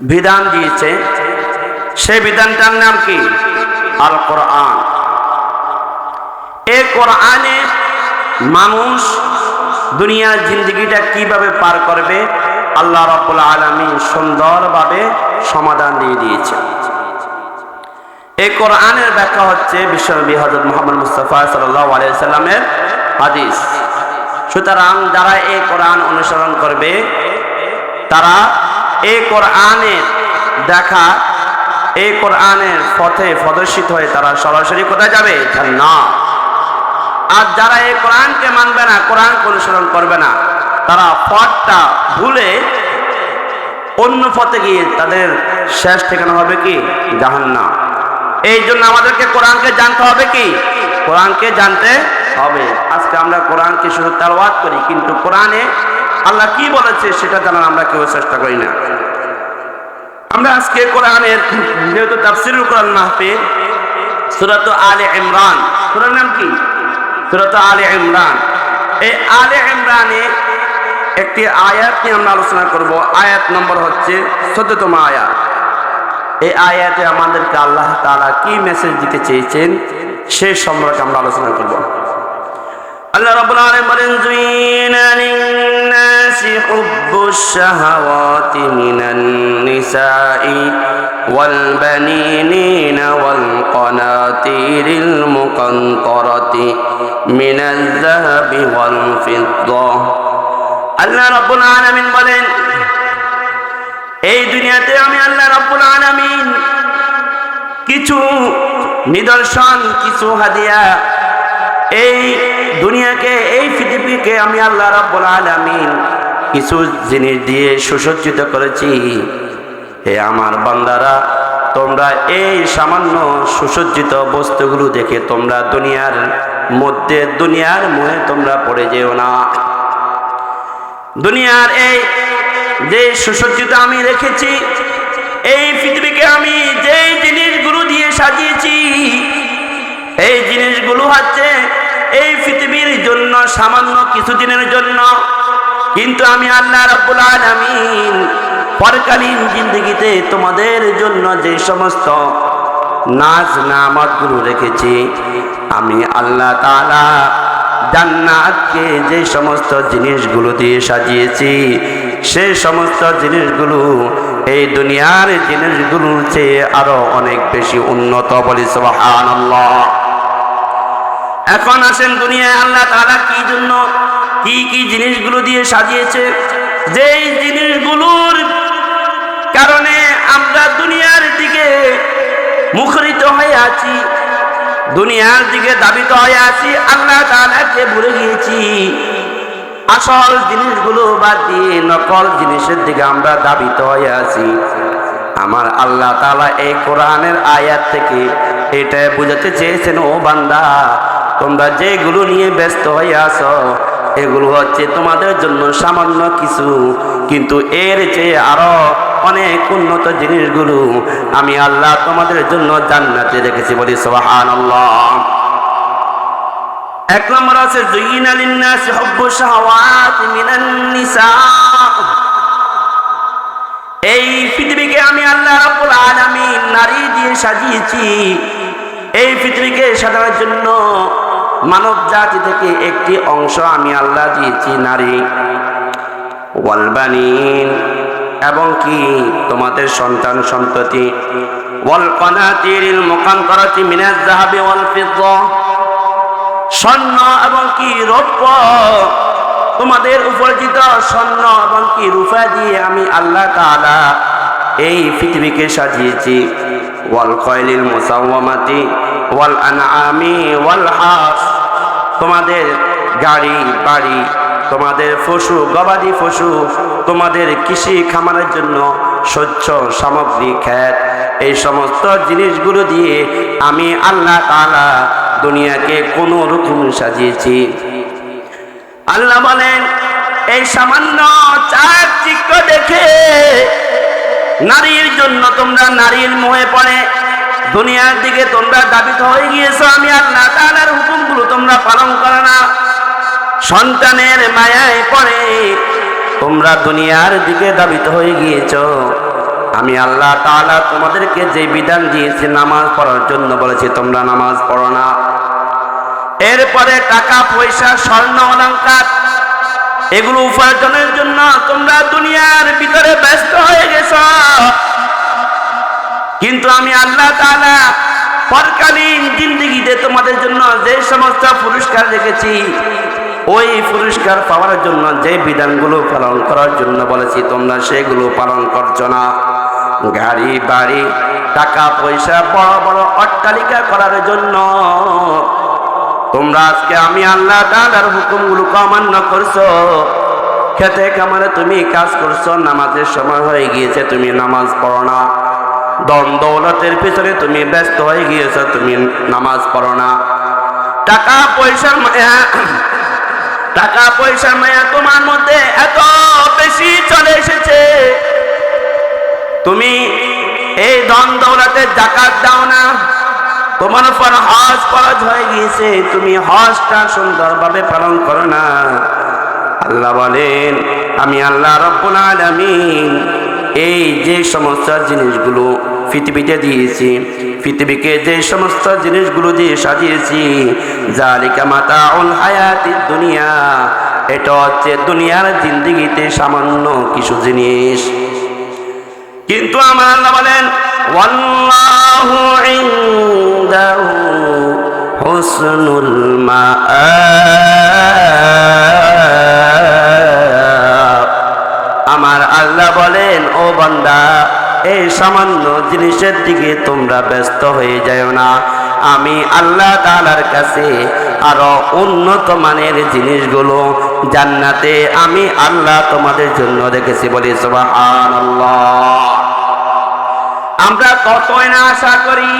বিধান দিয়েছে। সেই বিধানটার নাম কি? আল কোরআন এ কোরআনে মানুষ দুনিয়ার জিন্দগিটা কীভাবে পার করবে? আল্লাহ রাব্বুল আলামিন সুন্দরভাবে সমাধান দিয়ে দিয়েছে এই কোরআনের ব্যাখ্যা হচ্ছে বিশ্বনবী হজরত মোহাম্মদ মুস্তফা সাল্লামের হাদিস। সুতরাং যারা এই কোরআন অনুসরণ করবে, তারা এই কোরআনের দেখা এই কোরআনের পথে প্রদর্শিত হয়ে তারা সরাসরি কোথায় যাবে? না আর যারা এই কোরআনকে মানবে না, কোরআনকে অনুসরণ করবে না, তারা পথটা ভুলে অন্য পথে গিয়ে তাদের শেষ ঠিকানা হবে কি? জাহান্না এই জন্য আমাদেরকে কোরআনকে জানতে হবে কি? কোরআনকে জানতে হবে। আজকে আমরা কোরআনকে শুধু তালওয়াত করি, কিন্তু কোরআনে আল্লাহ কি বলেছে সেটা জানার আমরা কেউ চেষ্টা করি না। আমরা আজকে কোরআনের, যেহেতু তাফসিরুল কোরআন মাহফিল, সুরাত আলে ইমরান। সুরার নাম কি? সুরাত আলে ইমরান। এই আলে ইমরানে একটি আয়াত নিয়ে আমরা আলোচনা করব। আয়াত নম্বর হচ্ছে চোদ্দতম আয়াত। এই আয়াতে আমাদেরকে আল্লাহ তাআলা কি মেসেজ দিতে চেয়েছেন সে সম্পর্কে আমরা আলোচনা করব। আল্লাহ রাব্বুল আলামিন বলেন মিনান নিসাই ওয়াল বানিনিনা ওয়াল কানাতিরিল মুকান্তারাতি মিনাল যাহাবি ওয়াল ফিদ্দা আল্লাহ রাব্বুল আলামিন বলেন, এই দুনিয়াতে আমি আল্লাহ রাব্বুল আলামিন কিছু নিদর্শন, কিছু হাদিয়া, এই দুনিয়াকে, এই পৃথিবীকে আমি আল্লাহ রাব্বুল আলামিন কিছু জিনিস দিয়ে সুসজ্জিত করেছি। হে আমার বান্দারা, তোমরা এই সামান্য সুসজ্জিত বস্তুগুলো দেখে তোমরা দুনিয়ার মধ্যে, দুনিয়ার মুহে তোমরা পড়ে যেও না। দুনিয়ার এই যে সুসজ্জিত আমি রেখেছি, এই পৃথিবীকে আমি যেই জিনিসগুলো দিয়ে সাজিয়েছি, এই জিনিসগুলো হচ্ছে এই পৃথিবীর জন্য সামান্য কিছুদিনের জন্য কিন্তু আমি আল্লাহ রাব্বুল আলামিন পরকালীন জিন্দগিতে তোমাদের জন্য যে সমস্ত নাজ নামাতগুলো রেখেছি, আমি আল্লাহ তাআলা জান্নাতকে যে সমস্ত জিনিসগুলো দিয়ে সাজিয়েছি সেই সমস্ত জিনিসগুলো এই দুনিয়ার জিনিসগুলোর চেয়ে আরও অনেক বেশি উন্নত বলি, সুবহানাল্লাহ। এখন আসেন দুনিয়ায়, আল্লাহ তাআলা কি জন্য কি কি জিনিসগুলো দিয়ে সাজিয়েছে? যেই জিনিসগুলোর কারণে আমরা দুনিয়ার দিকে মুখরিত হয়ে আছি, দুনিয়ার দিকে দাবিত হয়ে আছি, আল্লাহ তাআলাকে ভুলে গিয়েছি। আসল জিনিসগুলো বাদ দিয়ে নকল জিনিসের দিকে আমরা দাবিত হয়ে আছি। আমার আল্লাহ তাআলা এই কোরআনের আয়াত থেকে এটা বুঝাতে চেয়েছেন, ও বান্দা তোমরা যেগুলো নিয়ে ব্যস্ত হয়ে আছো এগুলো হচ্ছে তোমাদের জন্য সামান্য কিছু। কিন্তু এর চেয়ে আরও অনেক উন্নত জিনিসগুলো আমি আল্লাহ তোমাদের জন্য জান্নাতে রেখেছি বলি সুবহানাল্লাহ। এক নম্বর আছে এই পৃথিবীকে আমি আল্লাহ রাব্বুল আলামিন নারী দিয়ে সাজিয়েছি। এই পৃথিবীকে সাজানোর জন্য মানব জাতি থেকে একটি অংশ আমি আল্লাহ দিয়েছি, নারী। ওয়ালবানিন। এবং কি? তোমাদের সন্তান, সন্ততি। ওয়াল কানাতিরিল মুকান্তারাতি মিনাজ যাহাবি ওয়াল স্বর্ণ এবং কি? রৌপ্য। তোমাদের উপার্জিত স্বর্ণ এবং কি? রূপা দিয়ে আমি আল্লাহ তাআলা এই পৃথিবীকে সাজিয়েছি। ওয়াল কয়লিল মুসাওয়ামাতি, ওয়াল আনআমি, ওয়াল হাস। তোমাদের গাড়ি, বাড়ি, তোমাদের পশু, গবাদি পশু, তোমাদের কৃষি খামারের জন্য স্বচ্ছ সামগ্রী খ্যাত এই সমস্ত জিনিসগুলো দিয়ে আমি আল্লাহ তালা দুনিয়াকে কোন রকম সাজিয়েছি। আল্লাহ বলেন, এই সামান্য চাকচিক্য দেখে নারীর জন্য তোমরা নারীর মোহে পড়ে। দুনিয়ার দিকে তোমরা দাবিত হয়ে গিয়েছো, আমি আল্লাহ তাআলার হুকুমগুলো তোমরা পালন করো না। সন্তানের মায়ায় পড়ে তোমরা দুনিয়ার দিকে দাবিত হয়ে গিয়েছো। আমি আল্লাহ তাআলা তোমাদেরকে যে বিধান দিয়েছি, নামাজ পড়ার জন্য বলেছি, তোমরা নামাজ পড়ো না। এরপরে টাকা, পয়সা, স্বর্ণ অলঙ্কার এগুলো উপার্জনের জন্য তোমরা দুনিয়ার ভিতরে ব্যস্ত হয়ে গেছ। কিন্তু আমি আল্লাহ তাআলা পরকালীন জিন্দিগিতে তোমাদের জন্য যে সমস্ত পুরস্কার রেখেছি, ওই পুরস্কার পাওয়ার জন্য যে বিধানগুলো পালন করার জন্য বলেছি, তোমরা সেগুলো পালন করছ না। গাড়ি, বাড়ি টাকা পয়সা বড় বড় অট্টালিকা করার জন্য তোমরা আজকে আমি আল্লাহ তাআলার হুকুমগুলোকে অমান্য করছ। খেতে কামারে তুমি কাজ করছ, নামাজের সময় হয়ে গিয়েছে, তুমি নামাজ পড়ো না। দন দৌলতের পিছনে তুমি ব্যস্ত হয়ে গিয়েছো, তুমি নামাজ পড়ো না। টাকা পয়সার মায়া, টাকা পয়সার মায়া তোমার মধ্যে এত বেশি চলে এসেছে। তুমি এই ধন দৌলতের জাকাত দাও না। তোমার উপর হজ ফরজ হয়ে গিয়েছে, তুমি হজটা সুন্দরভাবে পালন করো না। আল্লাহ বলেন, আমি আল্লাহ রব্বুল আলামিন এই যে সমস্ত জিনিসগুলো পৃথিবীতে দিয়েছি, পৃথিবীকে যে সমস্ত জিনিসগুলো দিয়ে সাজিয়েছি জালিকা মাতাউল হায়াতিদ দুনিয়া, এটা হচ্ছে দুনিয়ার জিন্দিগিতে সামান্য কিছু জিনিস। কিন্তু আমার আল্লাহ বলেন, ওয়াল্লাহু হুসনুল আমার আল্লাহ বলেন, ও বান্দা, এই সামান্য জিনিসের দিকে তোমরা ব্যস্ত হয়ে যাও না। আমি আল্লাহ তালার কাছে আরও উন্নত মানের জিনিসগুলো জান্নাতে আমি আল্লাহ তোমাদের জন্য রেখেছি বলি, সুবহানাল্লাহ। আমরা কতই না আশা করি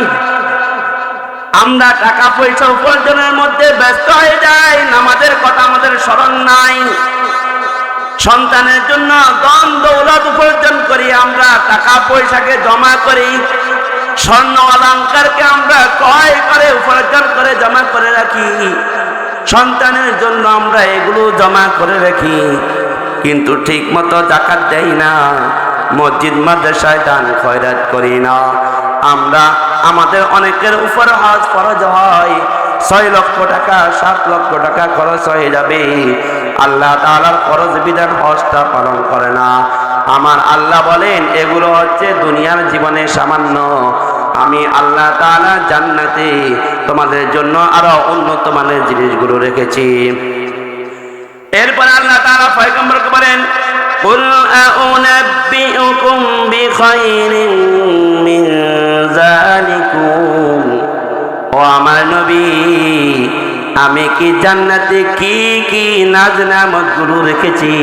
আমরা টাকা পয়সা উপার্জনের মধ্যে ব্যস্ত হয়ে যাই, নামাজের কথা আমাদের স্মরণ নাই। সন্তানের জন্য দন দৌলত উপার্জন করি আমরা, টাকা পয়সাকে জমা করি। স্বর্ণ অলঙ্কারকে আমরা ক্রয় করে, উপার্জন করে, জমা করে রাখি। সন্তানের জন্য আমরা এগুলো জমা করে রাখি। কিন্তু ঠিক মতো জাকাত দেই না। মসজিদ, মাদ্রাসায় দান খয়রাত করি না। আমরা আমাদের অনেকের উপর হজ ফরজ হয় ছয় লক্ষ টাকা সাত লক্ষ টাকা খরচ হয়ে যাবে আল্লাহ তাআলার ফরজ বিধান হজটা পালন করে না আমার আল্লাহ বলেন এগুলো হচ্ছে দুনিয়ার জীবনে সামান্য আমি আল্লাহ তাআলা জান্নাতে তোমাদের জন্য আরো উন্নত মানের জিনিসগুলো রেখেছি এরপর আল্লাহ তাআলা পয়গম্বরকে বলেন قل أنبئكم بخير من ও আমার নবী, আমি কি জান্নাতে কি কি নাজ নামত রেখেছি?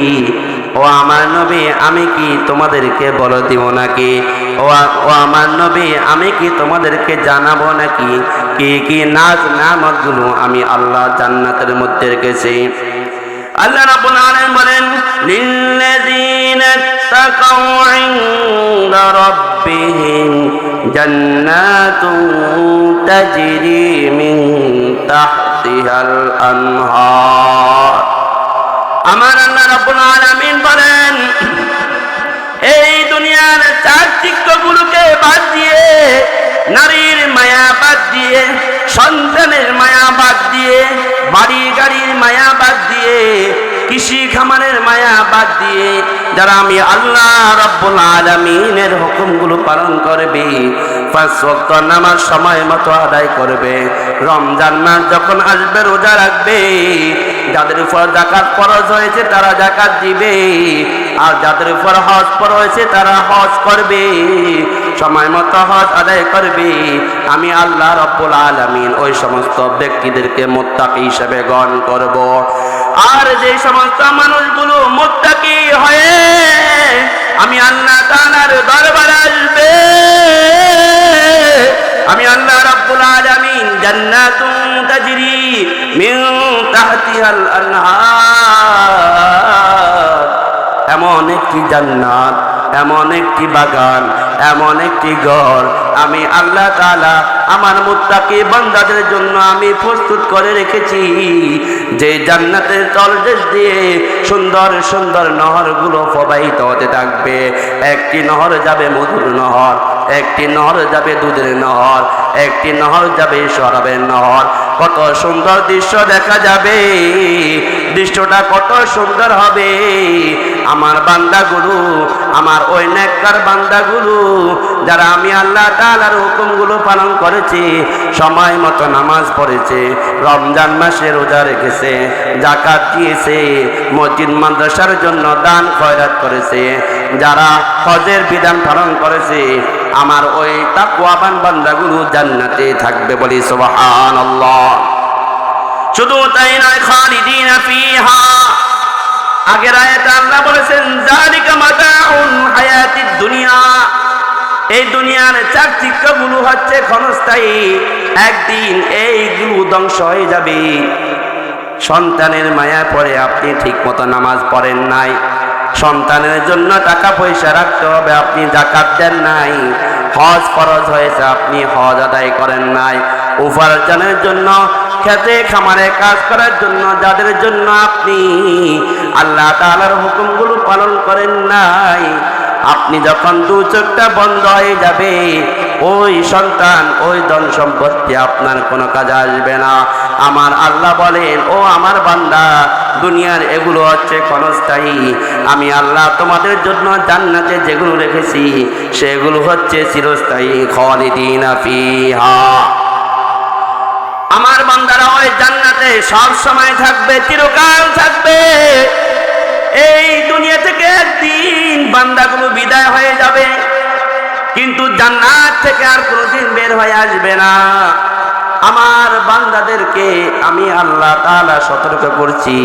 ও আমার নবী, আমি কি তোমাদেরকে বল দিব নাকি? ও ও আমার নবী, আমি কি তোমাদেরকে জানাব নাকি? কি কি নাচ নামতগুলো আমি আল্লাহ জান্নাতের মধ্যে রেখেছি? আল্লাহ রাব্বুল আলামিন বলেন, লিল্লাযীনা তাকাউ ইনদা রাব্বিহিম জান্নাতুন তাজরি মিন তাহতিহাল আনহার। আমার আল্লাহ রাব্বুল আলামিন বলেন, এই দুনিয়ার চাকচিক্যগুলোকে বাদ দিয়ে নারীর মায়া বাদ দিয়ে, সন্তানের মায়া বাদ দিয়ে, বাড়ি গাড়ির মায়া বাদ দিয়ে, কৃষি খামারের মায়া বাদ দিয়ে, যারা আমি আল্লাহ রব্বুল আলমিনের হুকুমগুলো পালন করবে, পাঁচ ওয়াক্ত নামাজ সময় মতো আদায় করবে। রমজান মাস যখন আসবে, রোজা রাখবে, যাদের উপর জাকাত ফরজ হয়েছে তারা জাকাত দিবে, আর যাদের উপর হজ ফরজ হয়েছে তারা হজ করবে। সময় মতো হজ আদায় করবে। আমি আল্লাহ রব্বুল আলামিন ওই সমস্ত ব্যক্তিদেরকে মোত্তাকি হিসেবে গ্রহণ করব। আর যে সমস্ত মানুষগুলো মোত্তাকি হয়ে আমি আল্লাহ তাআলার দরবারে আসবে। আমি আল্লাহ রাব্বুল আলামিন জান্নাতুন তাজরি মিন তাহতিহাল আনহার। এমন একটি জান্নাত এমন একটি বাগান, এমন একটি ঘর। আমি আল্লাহ তাআলা আমার মুত্তাকি বান্দাদের জন্য আমি প্রস্তুত করে রেখেছি। যে জান্নাতের তলদেশ দিয়ে সুন্দর সুন্দর নহরগুলো প্রবাহিত হতে থাকবে। একটি নহর যাবে মধুর নহর, একটি নহর যাবে দুধের নহর, একটি নহর যাবে শরাবের নহর। কত সুন্দর দৃশ্য দেখা যাবে, দৃশ্যটা কত সুন্দর হবে। আমার বান্দাগুলো, আমার ওই নেককার বান্দাগুলো, যারা আমি আল্লাহ তাআলার হুকুমগুলো পালন করেছি, সময় মতো নামাজ পড়েছে, রমজান মাসে রোজা রেখেছে জাকাত দিয়েছে, মসজিদ মাদ্রাসার জন্য দান খয়রাত করেছে, যারা হজের বিধান পালন করেছে, আমার ওই তাকুয়াবান বান্দাগুলো জান্নাতে থাকবে বলি সুবহানাল্লাহ। শুধু তাই নয়, খালিদিন ফিহা। আগের আয়াতে আল্লাহ বলেছেন জালিকা মাতাউন হায়াতিদ দুনিয়া। এই দুনিয়ার চাকচিক্যগুলো হচ্ছে ক্ষণস্থায়ী। একদিন এইগুলো ধ্বংস হয়ে যাবে। সন্তানের মায়া পড়ে আপনি ঠিক মতো নামাজ পড়েন নাই। সন্তানের জন্য টাকা পয়সা রাখতে হবে, আপনি জাকাত দেন নাই। হজ ফরজ হয়েছে, আপনি হজ আদায় করেন নাই। উপার্জনের জন্য, খেতে খামারে কাজ করার জন্য, যাদের জন্য আপনি আল্লাহ তাআলার হুকুমগুলো পালন করেন নাই, আপনি যখন দু চোখটা বন্ধ হয়ে যাবে, ওই সন্তান, ওই ধন সম্পত্তি আপনার কোনো কাজে আসবে না। আমার আল্লাহ বলেন, ও আমার বান্দা, দুনিয়ার এগুলো হচ্ছে ক্ষণস্থায়ী। আমি আল্লাহ তোমাদের জন্য জান্নাতে যেগুলো রেখেছি, সেগুলো হচ্ছে চিরস্থায়ী, খালিদিন ফিহা। আমার বান্দারা ওই জান্নাতে, সব সময় থাকবে, চিরকাল থাকবে। এই দুনিয়া থেকে একদিন বান্দাগুলো বিদায় হয়ে যাবে। কিন্তু জান্নাত থেকে আর কোনোদিন বের হয়ে আসবে না। আমার বান্দাদেরকে আমি আল্লাহ তাআলা সতর্ক করছি।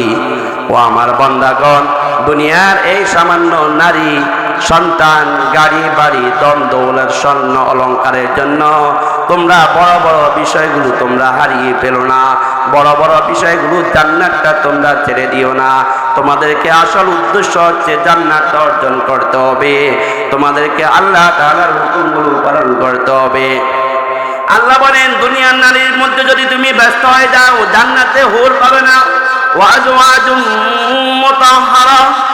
ও আমার বান্দাগণ, দুনিয়ার এই সামান্য নারী সন্তান, গাড়ি, বাড়ি দম দৌলার স্বর্ণ অলংকারের জন্য তোমরা বড় বড় বিষয়গুলো তোমরা হারিয়ে ফেলো না। বড় বড় বিষয়গুলো জান্নাতটা তোমরা ছেড়ে দিও না। তোমাদেরকে আসল উদ্দেশ্য হচ্ছে জান্নাত অর্জন করতে হবে। তোমাদেরকে আল্লাহ তাআলার হুকুমগুলো পালন করতে হবে। আল্লাহ বলেন, দুনিয়ার নারীর মধ্যে যদি তুমি ব্যস্ত হয়ে যাও, জান্নাতে হোর পাবে না। ওয়াজ ওয়াজওয়াজুম মুতাহহারা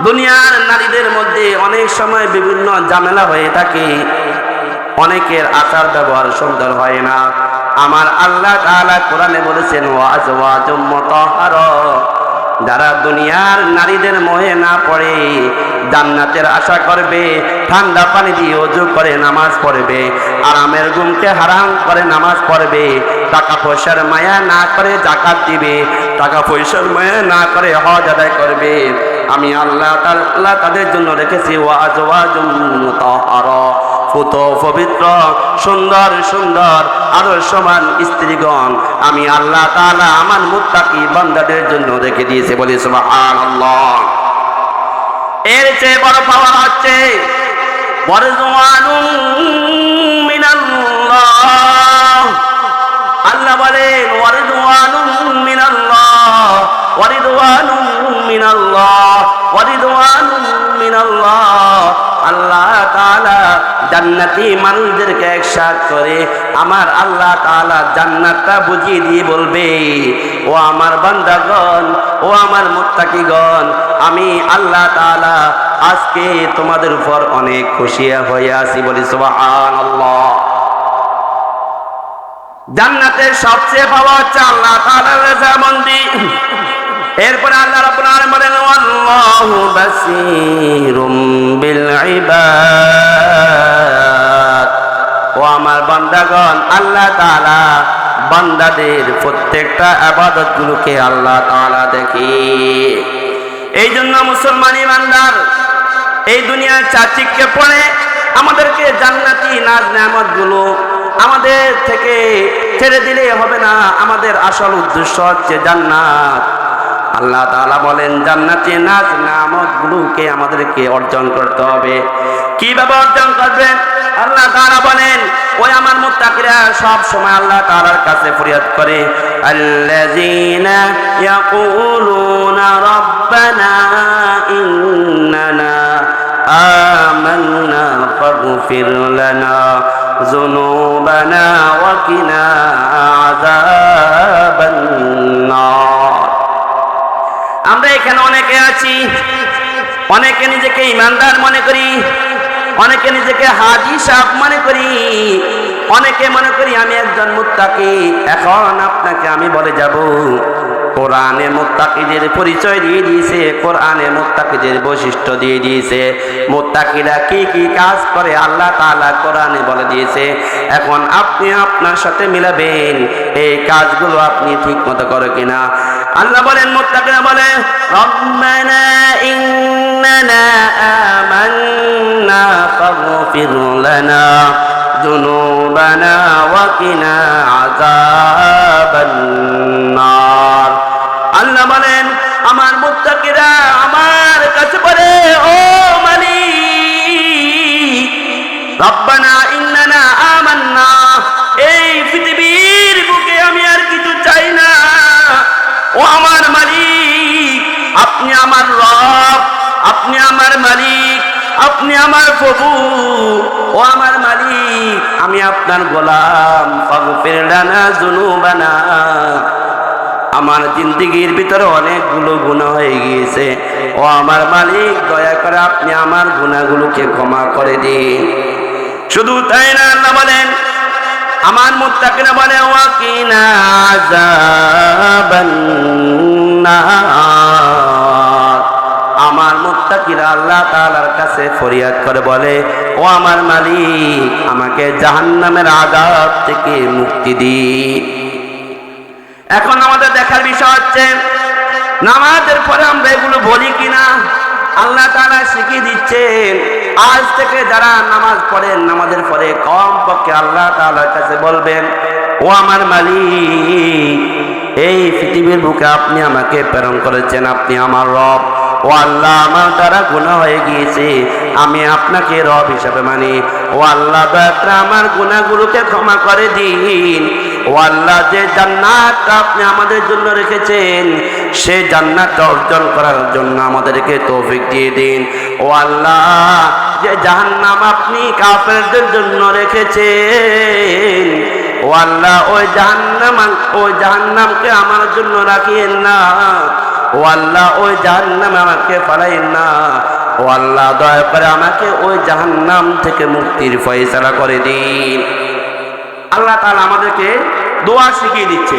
দুনিয়ার নারীদের মধ্যে অনেক সময় বিভিন্ন ঝামেলা হয়ে থাকে। অনেকের আচার ব্যবহার সুন্দর হয় না। আমার আল্লাহ কোরআনে বলেছেন ওয়াজ ওয়াজ মুতাহহারা যারা দুনিয়ার নারীদের মোহে না পড়ে, জান্নাতের আশা করবে, ঠান্ডা পানি দিয়ে অজু করে নামাজ পড়বে, আরামের ঘুমকে হারাম করে নামাজ পড়বে টাকা পয়সার মায়া না করে জাকাত দিবে টাকা পয়সার মায়া না করে হজ আদায় করবে। আমি আল্লাহ আল্লাহ তাদের জন্য রেখেছি ওয়াজ ওয়াজ পুত পবিত্র, সুন্দর সুন্দর আদর্শমান স্ত্রীগণ। আমি আল্লাহ তালা আমার মুত্তাকি বান্দাদের জন্য রেখে দিয়েছে, বলি সুবহানাল্লাহ। এর চেয়ে বড় পাওয়ার হচ্ছে আল্লাহ বলেন ওয়ারিদওয়ানুম মিনাল্লাহ আল্লাহ জান্নাতি মানুষদেরকে একসাথ করে আমার আল্লাহ তাআলা জান্নাতটা বুঝিয়ে দিয়ে বলবে, ও আমার বান্দাগণ, ও আমার মুত্তাকিগণ, আমি আল্লাহ তাআলা আজকে তোমাদের উপর অনেক খুশি হয়ে আছি। বলি, সুবহানাল্লাহ। জান্নাতের সবচেয়ে পাওয়া হচ্ছে আল্লাহ তাআলার রেজামন্দি এরপরে আল্লাহ রাব্বুল আলামিন আল্লাহু বিল আমার বান্দাগণ, আল্লাহ তাআলা বান্দাদের প্রত্যেকটা আবাদত গুলোকে আল্লাহ তাআলা দেখে। এই জন্য মুসলমান ইমানদার এই দুনিয়ার চাচিককে পড়ে, আমাদেরকে জান্নাতি নাজ নেয়ামতগুলো আমাদের থেকে ছেড়ে দিলে হবে না। আমাদের আসল উদ্দেশ্য হচ্ছে জান্নাত। আল্লাহ তাআলা বলেন, জান্নাতি নাজ নামক গুলোকে আমাদেরকে অর্জন করতে হবে। কীভাবে অর্জন করবেন? আল্লাহ তারা বলেন, ওই আমার মুত্তাকিরা সব সময় আল্লাহ তাআলার কাছে ফরিয়াদ করে আমরা এখানে অনেকে আছি, অনেকে নিজেকে ইমানদার মনে করি অনেকে নিজেকে হাজি সাহ মনে করি, অনেকে মনে করি আমি একজন মুত্তাকি। এখন আপনাকে আমি বলে যাব, কোরআনে মুত্তাকিদের পরিচয় দিয়ে দিয়েছে, কোরআনে মুত্তাকিদের বৈশিষ্ট্য দিয়ে দিয়েছে। মুত্তাকিরা কি কি কাজ করে আল্লাহ তাআলা কোরআনে বলে দিয়েছে। এখন আপনি আপনার সাথে মিলাবেন, এই কাজগুলো আপনি ঠিক মতো করে কিনা। আল্লাহ বলেন, মুত্তাকিরা বলে, রব্বানা ইন্নানা ফাগফির লানা ذنوبنا وقنا عذاب النار আল্লাহ বলেন আমার মুত্তাকিরা আমার কাছে বলে ও মালিক রব্বানা ইন্নানা আমান্না এই পৃথিবীর বুকে আমি আর কিছু চাই না ও আমার মালিক আপনি আমার রব আপনি আমার মালিক আপনি আমার প্রভু, ও আমার মালিক, আমি আপনার গোলাম। আমার জিন্দিগির ভিতরে অনেকগুলো গুণা হয়ে গিয়েছে। ও আমার মালিক, দয়া করে আপনি আমার গুণাগুলোকে ক্ষমা করে দিন। শুধু তাই না, আল্লাহ বলেন, আমার মুত্তাকিরা বলে ওয়াকিনা আযাবান নার। আমার মুত্তাকিরা আল্লাহ তাআলার কাছে ফরিয়াদ করে বলে, ও আমার মালিক, আমাকে জাহান্নামের আযাব থেকে মুক্তি দিন এখন আমাদের দেখার বিষয় হচ্ছে, নামাজের পরে আমরা এগুলো বলি কিনা? আল্লাহ তাআলা শিখিয়ে দিচ্ছেন, আজ থেকে যারা নামাজ পড়েন, নামাজের পরে কম পক্ষে আল্লাহ তাআলার কাছে বলবেন, ও আমার মালিক, এই পৃথিবীর বুকে আপনি আমাকে প্রেরণ করেছেন, আপনি আমার রব। ও আল্লাহ, আমার দ্বারা গুনাহ হয়ে গিয়েছে। আমি আপনাকে রব হিসাবে মানি। ও আল্লাহ, দয়া করে আমার গুনাহগুলোকে ক্ষমা করে দিন। ও আল্লাহ, যে জান্নাতটা আপনি আমাদের জন্য রেখেছেন সেই জান্নাতটা অর্জন করার জন্য আমাদেরকে তৌফিক দিয়ে দিন। ও আল্লাহ, যে জাহান্নাম আপনি কাফেরদের জন্য রেখেছেন, ও আল্লাহ, ওই জাহান্নাম, ওই জাহান্নামকে আমার জন্য রাখিয়েন না। ও আল্লাহ, ওই জাহান্নামে আমাকে পালাইন না। ও আল্লাহ, দয়া করে আমাকে ওই জাহান্নাম থেকে মুক্তির ফয়সালা করে দিন। আল্লাহ তাআলা আমাদেরকে দোয়া শিখিয়ে দিচ্ছে।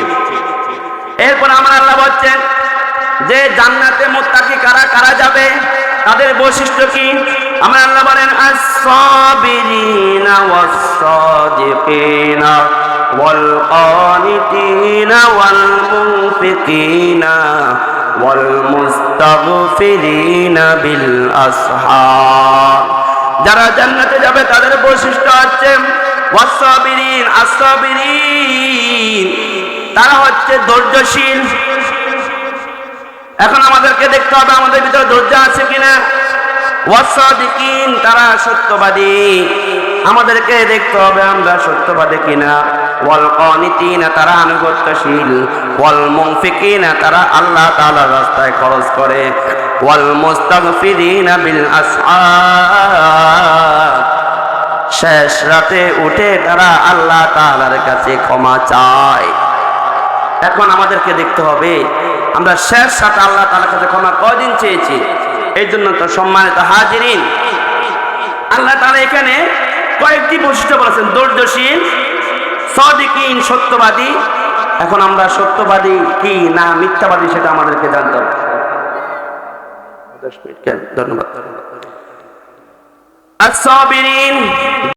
এরপর আমার আল্লাহ বলছেন, যে জান্নাতে মুত্তাকি কারা কারা যাবে, তাদের বৈশিষ্ট্য কি? আমার আল্লাহ বলেন, আস-সাবিরিনা ওয়াস-সাদিকিনা ওয়াল কানিতিনা ওয়াল মুনফিকিনা যারা জান্নাতে যাবে, তাদের বৈশিষ্ট্য আসাবিরিন তারা হচ্ছে ধৈর্যশীল। এখন আমাদেরকে দেখতে হবে আমাদের ভিতরে ধৈর্য আছে কিনা। ওয়াসাদিকিন তারা সত্যবাদী। আমাদেরকে দেখতে হবে আমরা সত্যবাদী কিনা। ওয়াল কনিতিনা, তারা আনুগত্যশীল। ওয়াল মুনফিকিনা, তারা আল্লাহ তাআলার রাস্তায় খরচ করে। ওয়াল মুস্তাগফিরিনা বিল শেষ রাতে উঠে তারা আল্লাহ তাআলার কাছে ক্ষমা চায়। এখন আমাদেরকে দেখতে হবে, আমরা শেষ রাতে আল্লাহ তাআলার কাছে ক্ষমা কদিন চেয়েছি? এই জন্য তো সম্মানিত হাজিরিন, আল্লাহ তাআলা এখানে কয়েকটি বৈশিষ্ট্য বলেছেন, দৈর্যশীল সদিকীন সত্যবাদী। এখন আমরা সত্যবাদী কি না মিথ্যাবাদী সেটা আমাদেরকে জানতে হবে। ধন্যবাদ। আর